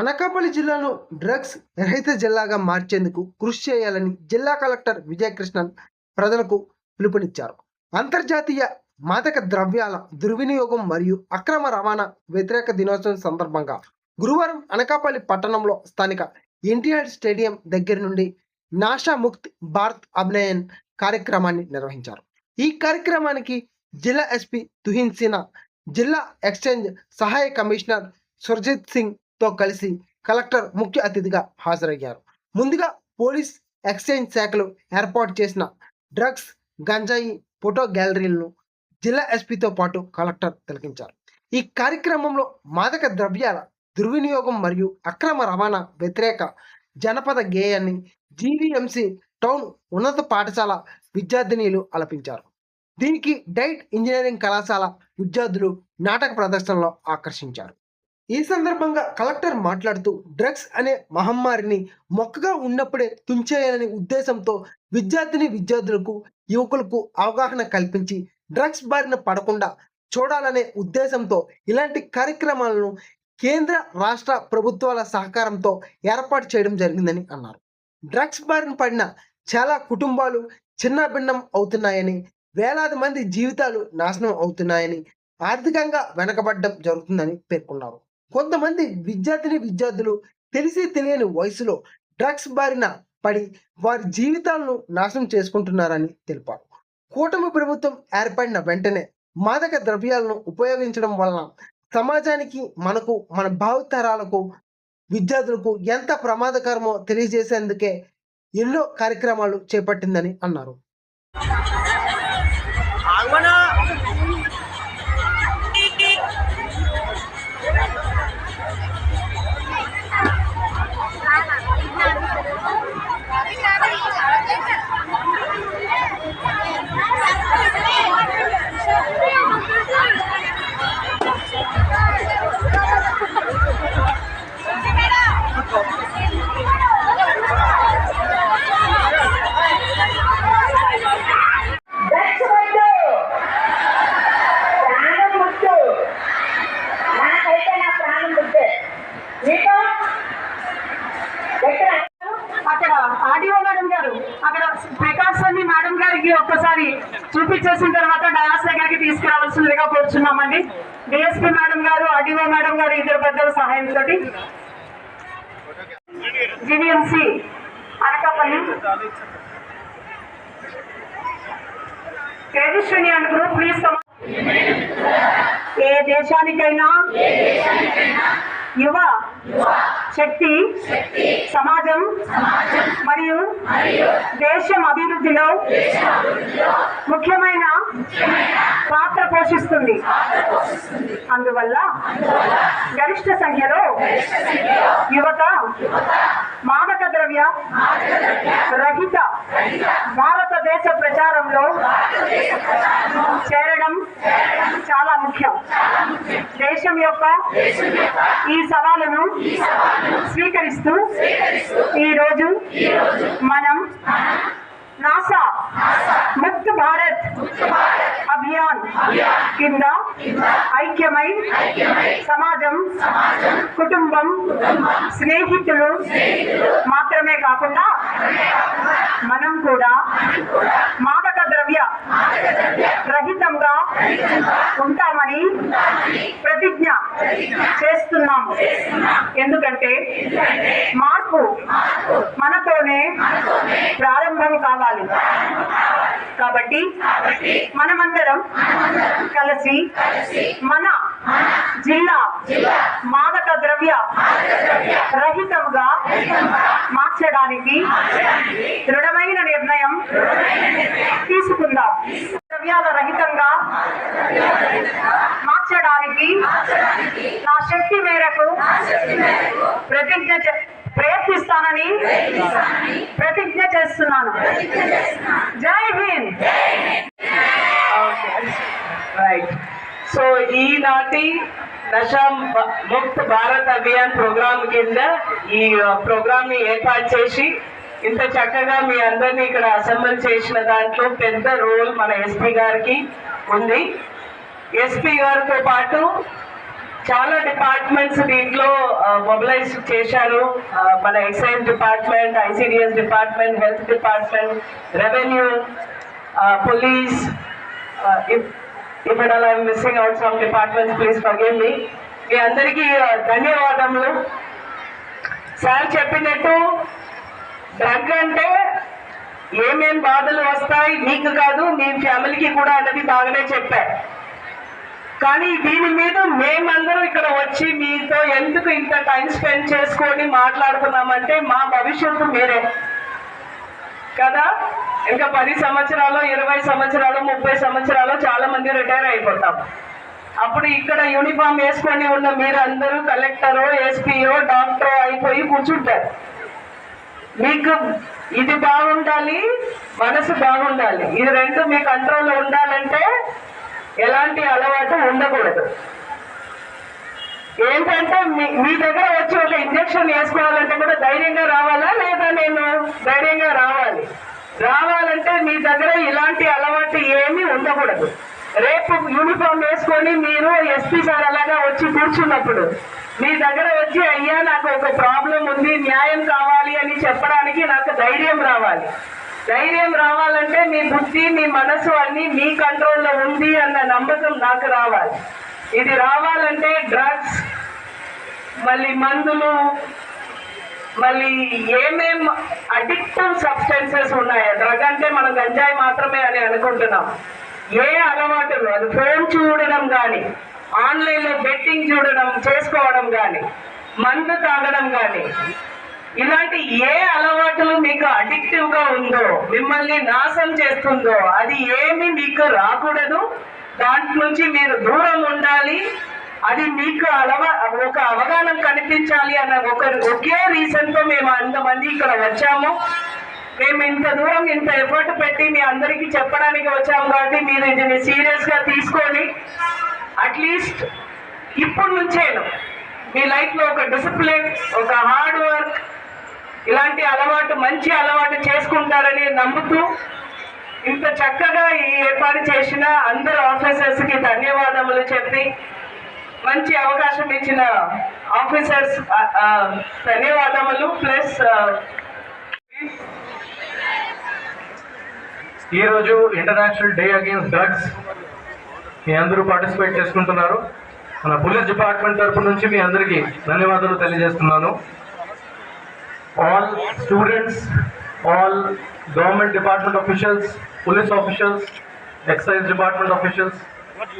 అనకాపల్లి జిల్లాను డ్రగ్స్ రహిత జిల్లాగా మార్చేందుకు కృషి చేయాలని జిల్లా కలెక్టర్ విజయకృష్ణన్ ప్రజలకు పిలుపునిచ్చారు. అంతర్జాతీయ మాదక ద్రవ్యాల దుర్వినియోగం మరియు అక్రమ రవాణా వ్యతిరేక దినోత్సవం సందర్భంగా గురువారం అనకాపల్లి పట్టణంలో స్థానిక ఎన్టీఆర్ స్టేడియం దగ్గర నుండి నాషా ముక్త్ భారత్ అభినయన్ కార్యక్రమాన్ని నిర్వహించారు. ఈ కార్యక్రమానికి జిల్లా ఎస్పీ తుహిన్ సిన్హా జిల్లా ఎక్స్చేంజ్ సహాయ కమిషనర్ సుర్జిత్ సింగ్ తో కలిసి కలెక్టర్ ముఖ్య అతిథిగా హాజరయ్యారు. ముందుగా పోలీస్ ఎక్స్చేంజ్ శాఖలు ఏర్పాటు చేసిన డ్రగ్స్ గంజాయి ఫోటో గ్యాలరీలను జిల్లా ఎస్పీతో పాటు కలెక్టర్ తిలకించారు. ఈ కార్యక్రమంలో మాదక ద్రవ్యాల దుర్వినియోగం మరియు అక్రమ రవాణా వ్యతిరేక జనపద గేయాన్ని జీవీఎంసీ టౌన్ ఉన్నత పాఠశాల విద్యార్థినీలు ఆలపించారు. దీనికి డైట్ ఇంజనీరింగ్ కళాశాల విద్యార్థులు నాటక ప్రదర్శనలో ఆకర్షించారు. ఈ సందర్భంగా కలెక్టర్ మాట్లాడుతూ డ్రగ్స్ అనే మహమ్మారిని మొక్కగా ఉన్నప్పుడే తుంచేయాలనే ఉద్దేశంతో విద్యార్థిని విద్యార్థులకు యువకులకు అవగాహన కల్పించి డ్రగ్స్ బారిన పడకుండా చూడాలనే ఉద్దేశంతో ఇలాంటి కార్యక్రమాలను కేంద్ర రాష్ట్ర ప్రభుత్వాల సహకారంతో ఏర్పాటు చేయడం జరిగిందని అన్నారు. డ్రగ్స్ బారిన పడిన చాలా కుటుంబాలు చిన్నభిన్నం అవుతున్నాయని వేలాది మంది జీవితాలు నాశనం అవుతున్నాయని ఆర్థికంగా వెనకబడడం జరుగుతుందని పేర్కొన్నారు. కొంతమంది విద్యార్థిని విద్యార్థులు తెలిసి తెలియని వయసులో డ్రగ్స్ బారిన పడి వారి జీవితాలను నాశనం చేసుకుంటున్నారని తెలిపారు. కూటమి ప్రభుత్వం ఏర్పడిన వెంటనే మాదక ద్రవ్యాలను ఉపయోగించడం వలన సమాజానికి మనకు మన భావితరాలకు విద్యార్థులకు ఎంత ప్రమాదకరమో తెలియజేసేందుకే ఎన్నో కార్యక్రమాలు చేపట్టిందని అన్నారు. చూపించేసిన తర్వాత డయాస్ దగ్గరికి తీసుకురావాల్సిందిగా కోరుచున్నామండి. డిఎస్పీ మేడం గారు ఆడియో మేడం గారు ఇద్దరు పెద్దల సహాయంతో GVMC Anakapalli Tejaswini and group please ఏ దేశానికైనా యువ శక్తి సమాజం మరియు దేశం అభివృద్ధిలో ముఖ్యమైన పోషిస్తుంది అందువల్ల గరిష్ట సంఖ్యలో యువత మాదక ద్రవ్య రహిత భారతదేశ ప్రచారంలో చేరడం చాలా ముఖ్యం. దేశం యొక్క ఈ సవాలును స్వీకరిస్తూ ఈరోజు మనం నాసా ముక్త్ భారత్ అభియాన్. కింద ఐక్యమై సమాజం కుటుంబం స్నేహితులు మాత్రమే కాకుండా మనం కూడా మాదక ద్రవ్య రహితంగా ఉంటామని ప్రతిజ్ఞ చేస్తున్నాము. ఎందుకంటే మార్పు మనతోనే ప్రారంభం కావాలి. కాబట్టి మనమందరం కలిసి మన జిల్లా మాదక ద్రవ్య రహితంగా మార్చడానికి దృఢమైన నిర్ణయం తీసుకుందాం. ద్రవ్యాల రహితంగా మార్చడానికి నా శక్తి మేరకు ప్రతిజ్ఞ చే- ప్రయత్నిస్తానని ప్రతిజ్ఞ చేస్తున్నాను. జై హింద్. రైట్ సో ఈనాటి నషా బ- ముక్త్ భారత్ అభియాన్ ప్రోగ్రామ్ కింద ఈ ప్రోగ్రామ్ని ఏర్పాటు చేసి ఇంత చక్కగా మీ అందరినీ ఇక్కడ అసెంబ్లీ చేసిన దాంట్లో పెద్ద రోల్ మన ఎస్పీ గారికి ఉంది. ఎస్పీ గారితో పాటు చాలా డిపార్ట్మెంట్స్ దీంట్లో మొబిలైజ్ చేశారు. మన excise department ICDS department health department revenue police ఇప్పుడు అలా missing out some departments please పగింది మీ. అందరికీ ధన్యవాదములు. సార్ చెప్పినట్టు డ్రగ్ అంటే ఏమేం బాధలు వస్తాయి మీకు కాదు మీ ఫ్యామిలీకి కూడా అన్నది బాగానే చెప్పారు కానీ దీని మీద మేమందరం ఇక్కడ వచ్చి మీతో ఎందుకు ఇంత టైం స్పెండ్ చేసుకొని మాట్లాడుతున్నామంటే మా భవిష్యత్తు మీరే. కదా? ఇంకా పది సంవత్సరాలు ఇరవై సంవత్సరాలు ముప్పై సంవత్సరాలు చాలా మంది రిటైర్ అయిపోతాం. అప్పుడు ఇక్కడ యూనిఫామ్ వేసుకొని ఉన్న మీరు అందరూ కలెక్టరో ఎస్పీఓ డాక్టరో అయిపోయి కూర్చుంటారు. మీకు ఇది బాగుండాలి మనసు బాగుండాలి. ఇది రెండు మీ కంట్రోల్లో ఉండాలంటే ఎలాంటి అలవాటు ఉండకూడదు. ఏంటంటే మీ మీ దగ్గర వచ్చి ఒక ఇంజక్షన్ వేసుకోవాలంటే కూడా ధైర్యంగా రావాలా? లేదా నేను ధైర్యంగా రావాలి? రావాలంటే మీ దగ్గర ఇలాంటి అలవాటు ఏమీ ఉండకూడదు. రేపు యూనిఫామ్ వేసుకొని మీరు ఎస్పీ సార్ అలాగా వచ్చి కూర్చున్నప్పుడు మీ దగ్గర వచ్చి అయ్యా నాకు ఒక ప్రాబ్లం ఉంది న్యాయం కావాలి అని చెప్పడానికి నాకు ధైర్యం రావాలి. ధైర్యం రావాలంటే మీ బుద్ధి మీ మనసు అన్ని మీ కంట్రోల్లో ఉంది అన్న నమ్మకం నాకు రావాలి. ఇది రావాలంటే డ్రగ్స్ మళ్ళీ మందులు మళ్ళీ ఏమేం అడిక్టివ్ సబ్స్టెన్సెస్ ఉన్నాయా? డ్రగ్ అంటే మనం గంజాయి మాత్రమే అని అనుకుంటున్నాం. ఏ అలవాటులు అది ఫోన్ చూడడం కానీ ఆన్లైన్లో బెట్టింగ్ చూడడం చేసుకోవడం కానీ మందు తాగడం కానీ ఇలాంటి ఏ అలవాటులు మీకు అడిక్టివ్గా ఉందో మిమ్మల్ని నాశనం చేస్తుందో అది ఏమి మీకు రాకూడదు. దాంట్ నుంచి మీరు దూరం ఉండాలి. అది మీకు అలవా ఒక అవగాహన కనిపించాలి అన్న ఒక ఒకే రీజన్తో మేము అంతమంది ఇక్కడ వచ్చాము. మేము ఇంత దూరం ఇంత ఎఫర్ట్ పెట్టి మీ అందరికీ చెప్పడానికి వచ్చాము కాబట్టి మీరు ఇది సీరియస్గా తీసుకొని అట్లీస్ట్ ఇప్పుడు నుంచే మీ లైఫ్లో ఒక డిసిప్లిన్ ఒక హార్డ్ వర్క్ ఇలాంటి అలవాటు మంచి అలవాటు చేసుకుంటారని నమ్ముతూ ఇంత చక్కగా ఈ ఏర్పాటు చేసిన అందరు ఆఫీసర్స్కి ధన్యవాదములు చెప్పి మంచి అవకాశం ఇచ్చిన ఆఫీసర్స్ ధన్యవాదములు. ప్లస్ ఈరోజు ఇంటర్నేషనల్ డే అగేన్స్ డ్రగ్స్ మీ అందరూ పార్టిసిపేట్ చేసుకుంటున్నారు. మన పోలీస్ డిపార్ట్మెంట్ తరపు నుంచి మీ అందరికీ ధన్యవాదాలు తెలియజేస్తున్నాను. All students all government department officials police officials excise department officials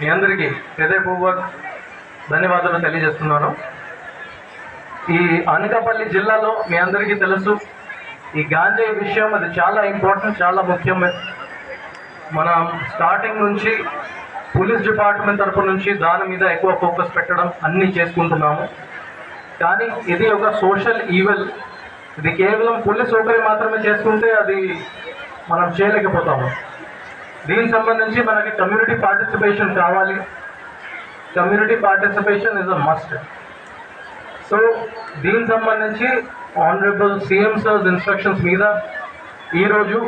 మీ అందరికీ హృదయపూర్వక్ ధన్యవాదాలు తెలియజేస్తున్నాను. ఈ అనకాపల్లి జిల్లాలో మీ అందరికీ తెలుసు ఈ గాంజాయి విషయం అది చాలా ఇంపార్టెంట్ చాలా ముఖ్యమైన మనం స్టార్టింగ్ నుంచి పోలీస్ డిపార్ట్మెంట్ తరపు నుంచి దాని మీద ఎక్కువ ఫోకస్ పెట్టడం అన్నీ చేసుకుంటున్నాము. కానీ ఇది ఒక సోషల్ ఈవెల్. ఇది కేవలం పోలీస్ ఒకరి మాత్రమే చేసుకుంటే అది మనం చేయలేకపోతాము. దీనికి సంబంధించి మనకి కమ్యూనిటీ పార్టిసిపేషన్ కావాలి. Community participation is a must so దీనికి సంబంధించి ఆనరబుల్ సీఎం సర్స్ ఇన్స్ట్రక్షన్స్ మీద ఈరోజు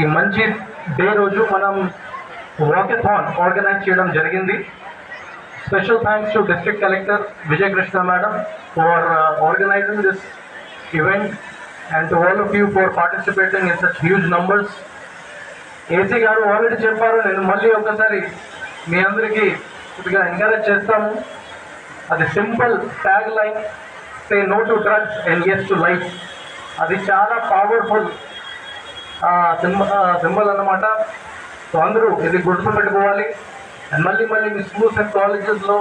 ఈ మంచి డే రోజు మనం వాకెథాన్ ఆర్గనైజ్ చేయడం జరిగింది. Special thanks to district collector Vijayakrishna madam for organising this event and to all of you for participating in such huge numbers AC గారు ఆల్రెడీ చెప్పారు నేను మళ్ళీ ఒకసారి మీ అందరికీ కొద్దిగా ఎంకరేజ్ చేస్తాము. అది simple tag line say no to drugs and yes to life అది చాలా పవర్ఫుల్ సింబల్ అన్నమాట. సో అందరూ ఇది గుర్తుపెట్టుకోవాలి అండ్ మళ్ళీ మళ్ళీ మీ స్కూల్స్ అండ్ కాలేజెస్లో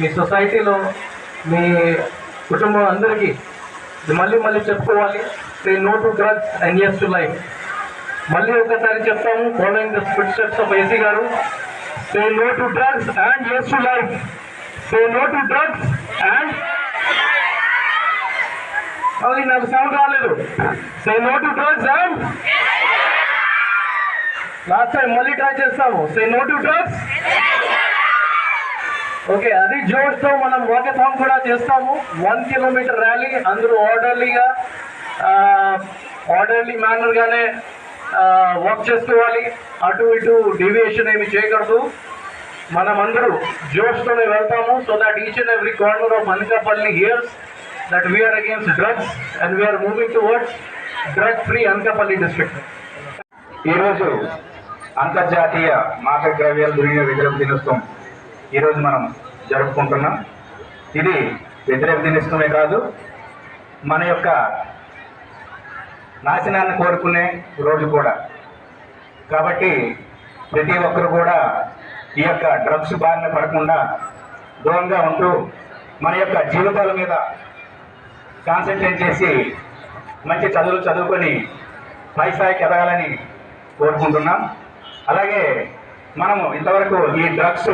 మీ సొసైటీలో మీ కుటుంబం అందరికీ ఇది మళ్ళీ మళ్ళీ చెప్పుకోవాలి. Say no to drugs and yes to life మళ్ళీ ఒకసారి చెప్తాము. Following the spit steps of AC గారు. Say no to drugs and yes to life so no to drugs and అది నాకు సౌండ్ రాలేదు. So no to drugs and last time మళ్ళీ try చేస్తాము. So no to drugs okay అది జోష్తో మనం walkathon కూడా చేస్తాము. వన్ కిలోమీటర్ ర్యాలీ అందరూ ఆర్డర్లీగా ఆర్డర్లీ మేనర్గానే వాక్ చేసుకోవాలి. అటు ఇటు డీవియేషన్ ఏమి చేయకూడదు. మనమందరూ జోష్తోనే వెళ్తాము. So that each and every corner of Anakapalli hears that we are against drugs and we are moving towards drug free Anakapalli district ఈరోజు అంతర్జాతీయ మాదక ద్రవ్యాలు దొరికిన వ్యతిరేక దినోత్సవం ఈరోజు మనం జరుపుకుంటున్నాం. ఇది వ్యతిరేక దినోత్సవమే కాదు మన యొక్క నాశనాన్ని కోరుకునే రోజు కూడా. కాబట్టి ప్రతి ఒక్కరు కూడా ఈ యొక్క డ్రగ్స్ బారిన పడకుండా దూరంగా ఉంటూ మన యొక్క జీవితాల మీద కాన్సన్ట్రేట్ చేసి మంచి చదువులు చదువుకొని పై స్థాయికి ఎదగాలని కోరుకుంటున్నాం. అలాగే మనము ఇంతవరకు ఈ డ్రగ్స్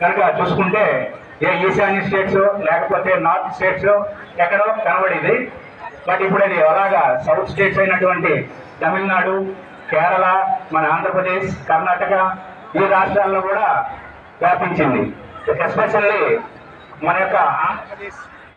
కనుక చూసుకుంటే ఏ ఈశాన్య స్టేట్స్ లేకపోతే నార్త్ స్టేట్స్ ఎక్కడో కనబడింది. బట్ ఇప్పుడు అది అలాగా సౌత్ స్టేట్స్ అయినటువంటి తమిళనాడు కేరళ మన ఆంధ్రప్రదేశ్ కర్ణాటక ఈ రాష్ట్రాల్లో కూడా వ్యాపించింది. ఎస్పెషల్లీ మన యొక్క ఆంధ్రప్రదేశ్